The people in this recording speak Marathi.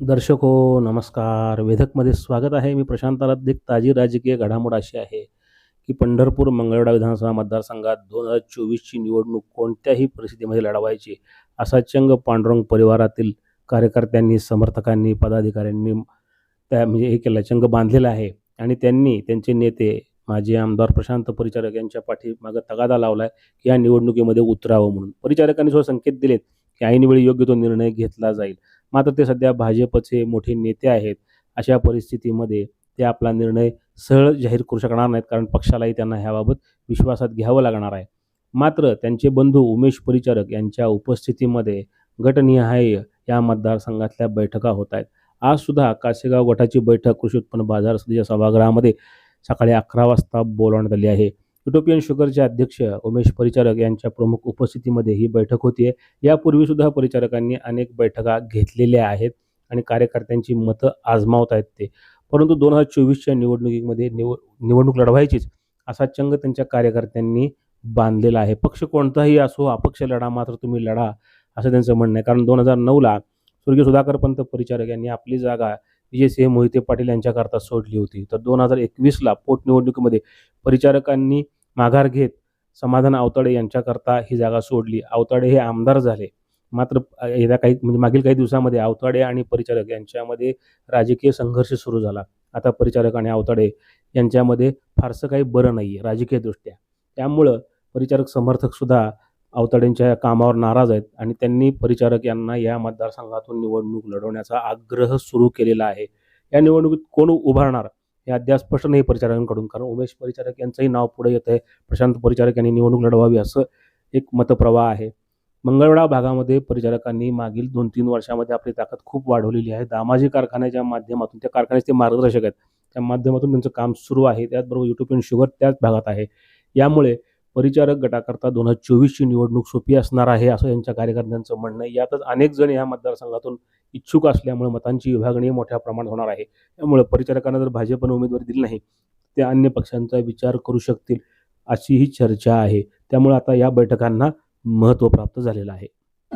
दर्शक हो नमस्कार. वेधकमध्ये स्वागत आहे. मी प्रशांत आराध्य एक ताजी राजकीय घडामोड अशी आहे की पंढरपूर मंगळवेढा विधानसभा मतदारसंघात दोन हजार चोवीसची निवडणूक कोणत्याही परिस्थितीमध्ये लढवायची असा चंग पांडुरंग परिवारातील कार्यकर्त्यांनी समर्थकांनी पदाधिकाऱ्यांनी त्या म्हणजे हे केलं चंग बांधलेला आहे आणि त्यांनी त्यांचे नेते माजी आमदार प्रशांत परिचारक यांच्या पाठीमागं तगादा लावला आहे की या निवडणुकीमध्ये उतरावं म्हणून. परिचारकांनी सुद्धा संकेत दिलेत की ऐनवेळी योग्य तो निर्णय घेतला जाईल. मात्र ते सध्या भाजपचे मोठे नेते आहेत. अशा परिस्थितीमध्ये ते आपला निर्णय सहज जाहीर करू शकणार नाहीत कारण पक्षालाही त्यांना ह्याबाबत विश्वासात घ्यावं लागणार आहे. मात्र त्यांचे बंधू उमेश परिचारक यांच्या उपस्थितीमध्ये गटनिहाय या मतदारसंघातल्या बैठका होत आहेत. आज सुद्धा कासेगाव गटाची बैठक कृषी उत्पन्न बाजार समितीच्या सभागृहामध्ये सकाळी अकरा वाजता बोलावण्यात आली आहे. युटोपियन शुगरचे अध्यक्ष उमेश परिचारक यांच्या प्रमुख उपस्थितीमध्ये ही बैठक होती यापूर्वी सुद्धा परिचारकांनी अनेक बैठका घेतलेल्या आहेत आणि कार्यकर्त्यांची मतं आजमावत आहेत ते. परंतु दोन हजार चोवीसच्या निवडणुकीमध्ये निव निवडणूक लढवायचीच असा चंग त्यांच्या कार्यकर्त्यांनी बांधलेला आहे. पक्ष कोणताही असो अपक्ष लढा मात्र तुम्ही लढा असं त्यांचं म्हणणं आहे. कारण दोन हजार नऊला स्वर्गीय सुधाकर पंत परिचारक यांनी आपली जागा विजयसिंह मोहिते पाटील यांच्याकरता सोडली होती. तर दोन हजार एकवीसला पोटनिवडणुकीमध्ये परिचारकांनी माघार घेत समाधान आवताडे यांच्याकरता ही जागा सोडली. आवताडे हे आमदार झाले. मात्र येत्या काही म्हणजे मागील काही दिवसामध्ये आवताडे आणि परिचारक यांच्यामध्ये राजकीय संघर्ष सुरू झाला. आता परिचारक आणि आवताडे यांच्यामध्ये फारसं काही बरं नाही आहे राजकीयदृष्ट्या. त्यामुळं परिचारक समर्थकसुद्धा अवताडेंच्या कामावर नाराज आहेत आणि त्यांनी परिचारक यांना या मतदारसंघातून निवडणूक लढवण्याचा आग्रह सुरू केलेला आहे. या निवडणुकीत कोण उभारणार? हे अद्याप स्पष्ट नाही परिचारकांकडून कारण उमेश परिचारक यांचंही नाव पुढे येत आहे. प्रशांत परिचारक यांनी निवडणूक लढवावी असं एक मतप्रवाह आहे. मंगळवेढा भागामध्ये परिचारकांनी मागील दोन तीन वर्षामध्ये आपली ताकद खूप वाढवलेली आहे. दामाजी कारखान्याच्या माध्यमातून त्या कारखान्याचे ते मार्गदर्शक आहेत. त्या माध्यमातून त्यांचं काम सुरू आहे. त्याचबरोबर युटोपियन शुगर त्याच भागात आहे. यामुळे परिचारक गटाकरता दोन हजार चोवीसची निवडणूक सोपी असणार आहे असं यांच्या कार्यकर्त्यांचं म्हणणं आहे. यातच अनेक जण या मतदारसंघातून इच्छुक असल्यामुळे मतांची विभागणी मोठ्या प्रमाणात होणार आहे. त्यामुळे परिचारकांना जर भाजपनं उमेदवारी दिली नाही ते अन्य पक्षांचा विचार करू शकतील अशी ही चर्चा आहे. त्यामुळे आता या बैठकांना महत्त्व प्राप्त झालेलं आहे.